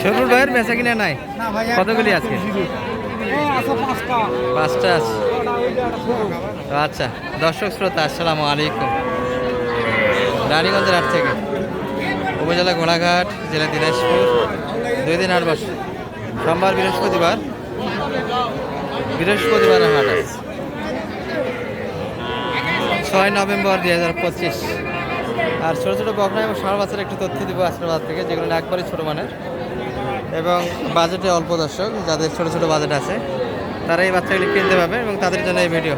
সরুর ভাইয়ের বেচা কিনা নাই? কতগুলি আজকে? পাঁচটা। আছে। আচ্ছা দর্শক শ্রোতা আসসালামু আলাইকুম। রানীগঞ্জের হাট থেকে উপজেলা ঘোড়াঘাট জেলা দিনাজপুর দুই দিন হাট বসে সোমবার বৃহস্পতিবার। বৃহস্পতিবার হাট আছে। ছয় নভেম্বর দুই হাজার পঁচিশ। আর ছোটো ছোটো বকনা এবং ষাঁড় বাচ্চার একটু তথ্য দেবো দিব আশীর্বাদ থেকে, যেগুলো একবারই ছোটো মানের। এবং বাজেটে অল্প দর্শক, যাদের ছোটো ছোটো বাজেট আছে, তারা এই বাচ্চাগুলি কিনতে পাবে এবং তাদের জন্য এই ভিডিও।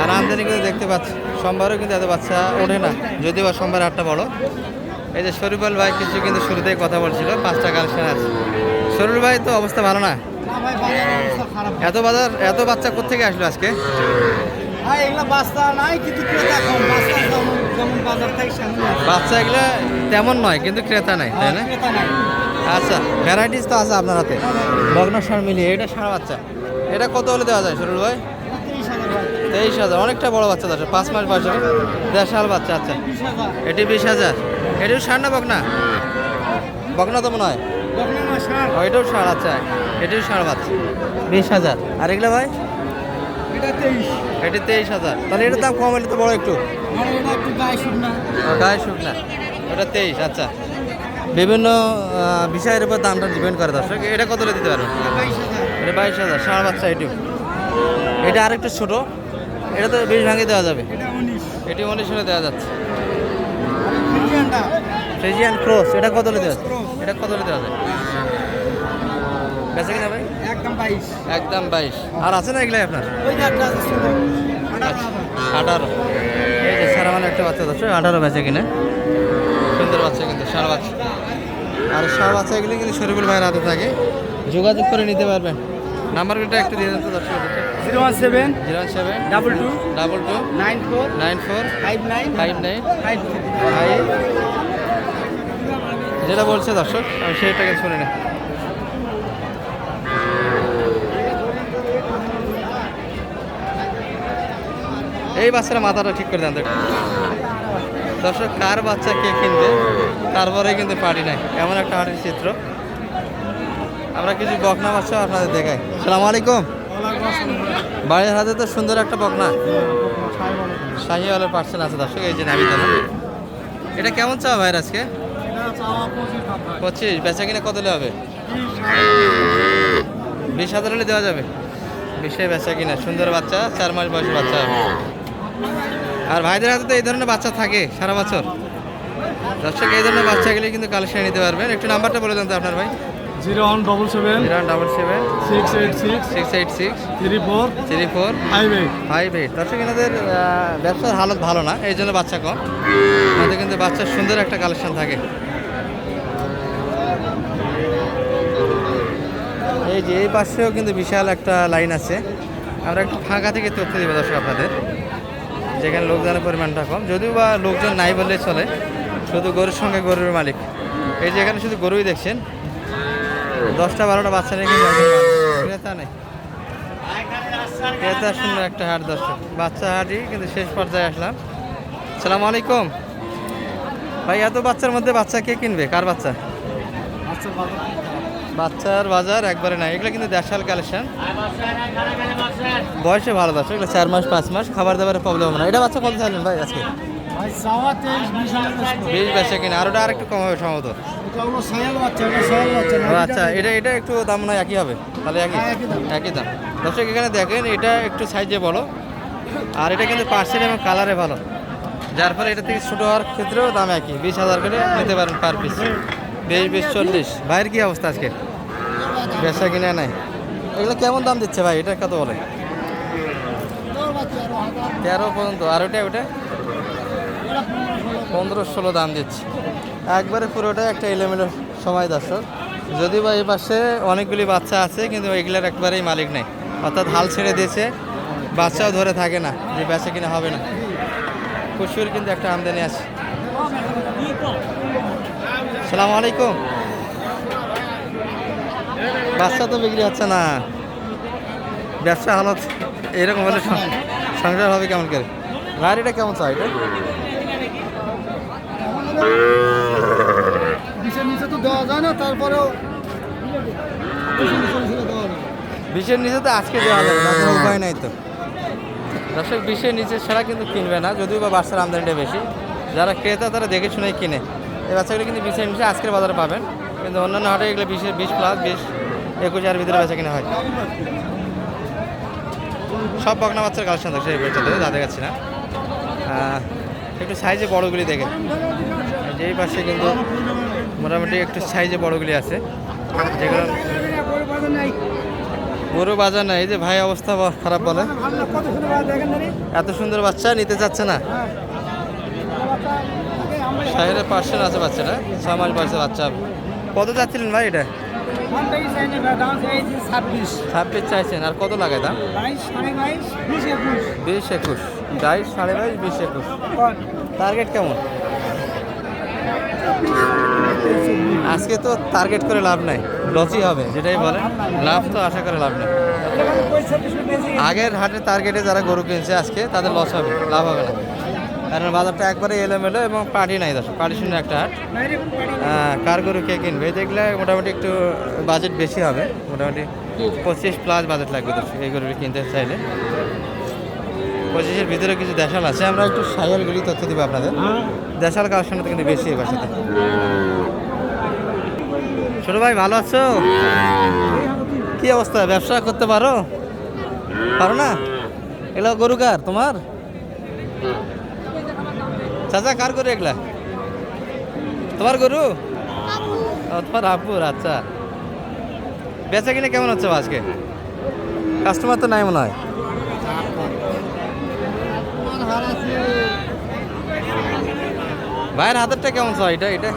আর আমদানি কিন্তু দেখতে পাচ্ছি, সোমবারও কিন্তু এত বাচ্চা ওঠে না, যদিও বা সোমবার আটটা বড়। এই যে শরীফুল ভাই কিছু কিন্তু শুরুতেই কথা বলছিল, পাঁচটা কালেকশন আছে। শরীফুল ভাই, তো অবস্থা ভালো না? এত বাজার, এত বাচ্চা কোথেকে আসলো আজকে? এগুলো বাস্তা নাই, কিন্তু বাচ্চা এগুলো তেমন নয় কিন্তু ক্রেতা নাই তাই না? আচ্ছা ভ্যারাইটিস তো আছে আপনার হাতে। লগ্ন সার মিলিয়ে এটা সারা বাচ্চা। এটা কত হলে দেওয়া যায় শরীর ভাই? তেইশ হাজার অনেকটা বড় বাচ্চা দশ পাঁচ মাস বয়সে। দেড় সাল বাচ্চা আচ্ছা। এটি বিশ হাজার। এটিও সার না বকনা বকনা তো মনে হয়। বকনা না ষাট ও, এটাও সার আচ্ছা। এটিও সার বাচ্চা। বিশ হাজার। আর এগুলো ভাই? এটা তেইশ। এটি হাজার। তাহলে এটার দাম কম হলে তো বড় একটু। এটা গায়ে শুট না ও, গায়ে শুক ওটা তেইশ আচ্ছা। বিভিন্ন বিষয়ের উপর দামটা ডিপেন্ড করে দর্শক। এটা কত দিতে পারবেন? এটা বাইশ হাজার। এটা সাড়ে বাচ্চা এটিও এটা আরেকটু ছোট। এটা তো বেশ ভাঙে দেওয়া যাবে। এটা উনিশ। এটি হলে দেওয়া যাচ্ছে। Friesian cross. এটা কত দেওয়া এটা কত দেওয়া যায় বেঁচে কিনা ভাই? একদম বাইশ। একদম বাইশ। আর আছে না এগুলাই আপনার? আছে আঠারো এই যে সারা মানে একটা বাচ্চা যাচ্ছে আঠারো বেঁচে কিনা। সুন্দর বাচ্চা কিন্তু সারা বাচ্চা। আর সারা বাচ্চা এগুলি কিন্তু শরীফুল ভাইয়ের হাতে থাকে। যোগাযোগ করে নিতে পারবেন। নাম্বারটা একটু দিয়ে দেন তো দর্শক zero one seven zero seven double two double two nine four nine four five nine five nine five five. যেটা বলছে দর্শক আমি সেটাকে শুনে না এই বাচ্চারা মাথাটা ঠিক করে দেন দর্শক, কার বাচ্চা কে কিনবে? তারপরে কিন্তু পার্টি নাই। এমন একটা হাটের চিত্র। আমরা কিছু বকনা বাচ্চা আপনাদের দেখাই। সালাম আলাইকুম। বাড়ির হাতে তো সুন্দর একটা বকনা। শাহিওয়ালের পার্সেল আছে দর্শক, এই যে নামি এটা কেমন চাওয়া ভাইয়ের আজকে? পঁচিশ। বেচা কিনা কত হবে? বিশ হাজার হলে দেওয়া যাবে। বিশে বেচা কিনা। সুন্দর বাচ্চা, চার মাস বয়সী বাচ্চা। আর ভাইদের হাতে তো এই ধরনের বাচ্চা থাকে সারা বছর। দর্শক এই ধরনের বাচ্চাগুলি কিন্তু কালেকশন নিতে পারবেন। একটু নাম্বারটা বলে দেন তো আপনার ভাই। Zero one double seven zero double seven six eight six six eight six three four three four five eight five eight দর্শক এনাদের ব্যবসার হালত ভালো না এই জন্য বাচ্চা কম। আমাদের কিন্তু বাচ্চার সুন্দর একটা কালেকশন থাকে। এই যে এই পাশেও কিন্তু বিশাল একটা লাইন আছে। আমরা একটু ফাঁকা থেকে তথ্য দিব দর্শক আপনাদের। যেখানে লোকজনের পরিমাণটা কম, যদিও বা লোকজন নাই বললে চলে, শুধু গরুর সঙ্গে গরুর মালিক। এই যে এখানে শুধু গরুই দেখছেন, দশটা, বারোটা বাচ্চা মালিক। ক্রেতা নেই। ক্রেতা সুন্দর একটা হাট দর্শক। বাচ্চা হাটই কিন্তু শেষ পর্যায়ে আসলাম। সালাম আলাইকুম। ভাই, এত বাচ্চার মধ্যে বাচ্চা কে কিনবে? কার বাচ্চা? বাচ্চার বাজার একবারে নাই। এগুলো কিন্তু দেড়শাল কালেকশন বয়সে ভালো দর্শক এগুলো চার মাস পাঁচ মাস খাবার দাবারের প্রবলেম না এটা বাচ্চা কত চাইলেন ভাই আজকে? বিশ বিশ কিনা। আর ওটা আরেকটু কম হবে সম্ভবত। বাচ্চা বাচ্চা আচ্ছা এটা এটা একটু দাম নয় একই হবে। তাহলে একই। হ্যাঁ, একই দাম। দর্শক এখানে দেখেন এটা একটু সাইজে বড়। আর এটা কিন্তু পার্সেল এবং কালারে ভালো। যার ফলে এটা থেকে ছোটো হওয়ার ক্ষেত্রেও দাম একই। বিশ হাজার করে নিতে পারেন পার পিস বিশ বিশ চল্লিশ। ভাইয়ের কী অবস্থা আজকে? বেচা কিনা নাই। এগুলো কেমন দাম দিচ্ছে ভাই? এটা কত বলে তেরো পর্যন্ত। আর ওটা ওটা পনেরো ষোলো দাম দিচ্ছে। একবারে পুরোটা একটা এলোমেলো সময় দর্শক। যদি বা এই পাশে অনেকগুলি বাচ্চা আছে, কিন্তু এগুলোর একবারেই মালিক নেই। অর্থাৎ হাল ছেড়ে দিয়েছে। বাচ্চাও ধরে থাকে না যে বেচা কিনা হবে না। প্রচুর কিন্তু একটা আমদানি আছে। সালাম আলাইকুম। বাচ্চা তো বিক্রি হচ্ছে না। ব্যবসা হালত এরকম হলে সংসার হবে কেমন করে? গাড়িটা কেমন চাই এটা? তারপরেও বিশের নিচে তো আজকে দেওয়া যাবে না কোনো উপায় নাই তো। দর্শক বিশের নিচে ছাড়া কিন্তু কিনবে না যদিও বা বাচ্চার আমদানিটা বেশি। যারা ক্রেতা তারা দেখে শুনেই কিনে। এই বাচ্চাগুলো কিন্তু বিশের নিচে আজকের বাজারে পাবেন। কিন্তু অন্যান্য হাটে এগুলো বিশের বিশ প্লাস বিশ একুশ হাজার ভিতরে বেচা কিনা হয়। সব বকনা বাচ্চার কালেকশন থাকছে এই বাচ্চাদের যা দেখাচ্ছি না। একটু সাইজে বড়গুলি দেখে। যেই পাশে কিন্তু মোটামুটি একটু সাইজে বড়গুলি আছে। যেগুলো গরু বাজার না এই যে ভাই অবস্থা খারাপ বলে। দেখেন? এত সুন্দর বাচ্চা, নিতে চাচ্ছে না। সাইডে পার্সেন্ট আছে বাচ্চাটা ছ মাস বয়সে বাচ্চা। কত যাচ্ছিলেন ভাই এটা? ছাব্বিশ। চাইছেন আর কত লাগায় দাম বিশ, একুশ। বাইশ সাড়ে বাইশ বিশ একুশ টার্গেট কেমন আজকে তো টার্গেট করে লাভ নাই লসই হবে যেটাই বলে লাভ তো আশা করে লাভ নেই। আগের হাটের টার্গেটে যারা গরু কিনছে আজকে তাদের লস হবে লাভ হবে না কারণ বাজারটা একবারে এলোমেলো এবং পার্টি নাই দশ পার্টি শূন্য একটা হাট। কার গরু কে কিনবে দেখলে মোটামুটি একটু বাজেট বেশি হবে, মোটামুটি পঁচিশ প্লাস বাজেট লাগবে তো এই গরুটি কিনতে চাইলে। পঁচিশের ভিতরে কিছু দেশাল আছে, আমরা একটু সাইয়ালগুলি তথ্য দিব আপনাদের। দেশাল কালেকশনটা কিন্তু বেশি এবার সাথে ছোট ভাই, ভালো আছো? কি অবস্থা? ব্যবসা করতে পারো? পারো না? এগুলো গরু কার? তোমার? চাচা কার গরু এগুলা? তোমার গরু? তোমার আপুর আচ্ছা। বেচা কিনে কেমন হচ্ছে আজকে? কাস্টমার তো নাই মনে হয়। ভাইয়ের হাতেরটা কেমন চাই এটা এটা?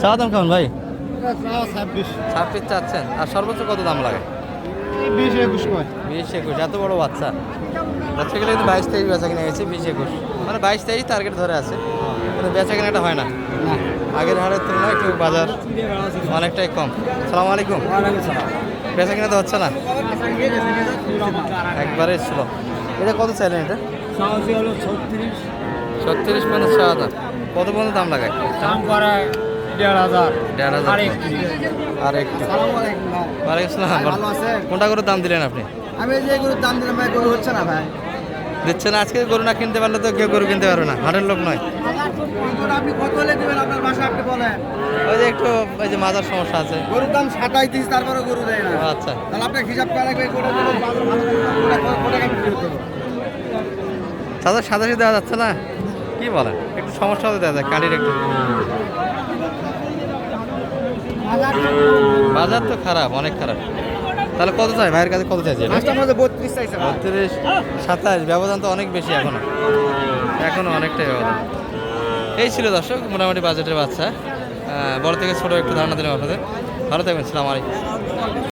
চাওয়া দাম কেমন ভাই? ছাব্বিশ। ছাব্বিশ চাচ্ছেন। আর সর্বোচ্চ কত দাম লাগে? বিশ, একুশ কয়। বিশ একুশ এত বড় বাচ্চা। বাচ্চা গেলে কিন্তু বাইশ তেইশ বেচা কিনে গেছে বিশ একুশ। মানে বাইশ তেইশ টার্গেট ধরে আছে। কিন্তু বেচা কেনাটা হয় না। আগের হারের তুলনায় একটু বাজার অনেকটাই কম। সালাম আলাইকুম। বেচা কেনা তো হচ্ছে না? একবারে ছিল এটা কত চাইলেন এটা? ছত্রিশ। মানে ছ হাজার। কত পর্যন্ত দাম লাগায়? দাম দেড় হাজার। দেড় হাজার। আর একটু। ওয়ালাইকুম আসসালাম কোনটা করে দাম দিলেন আপনি? আমি যে গরুর দাম দিলাম ভাই গরু হচ্ছে না ভাই। দিচ্ছেন আজকে গরু না কিনতে পারলে তো কেউ গরু কিনতে পারবে না হাটের লোক নয়। ওই যে একটু ওই যে মাথার সমস্যা আছে। গরুর দাম সাতাই দিস তারপরে গরু দেয় না। আচ্ছা। তাহলে আপনার হিসাব করে হবে। সাদা দেওয়া যাচ্ছে না? কি বলেন? একটু সমস্যা হতে দেওয়া যায় কালির একটু। বাজার তো খারাপ অনেক খারাপ। তাহলে কত চাই? ভাইয়ের কাছে কত চাইছে বত্রিশ চাইছে বত্রিশ সাতাশ। ব্যবধান তো অনেক বেশি এখনও। এখনও অনেকটাই ব্যবধান। এই ছিল দর্শক মোটামুটি বাজেটের বাচ্চা। বড় থেকে ছোটো একটু ধারণা দিলাম আপনাদের। ভালো থাকবেন সালাম আলাইকুম।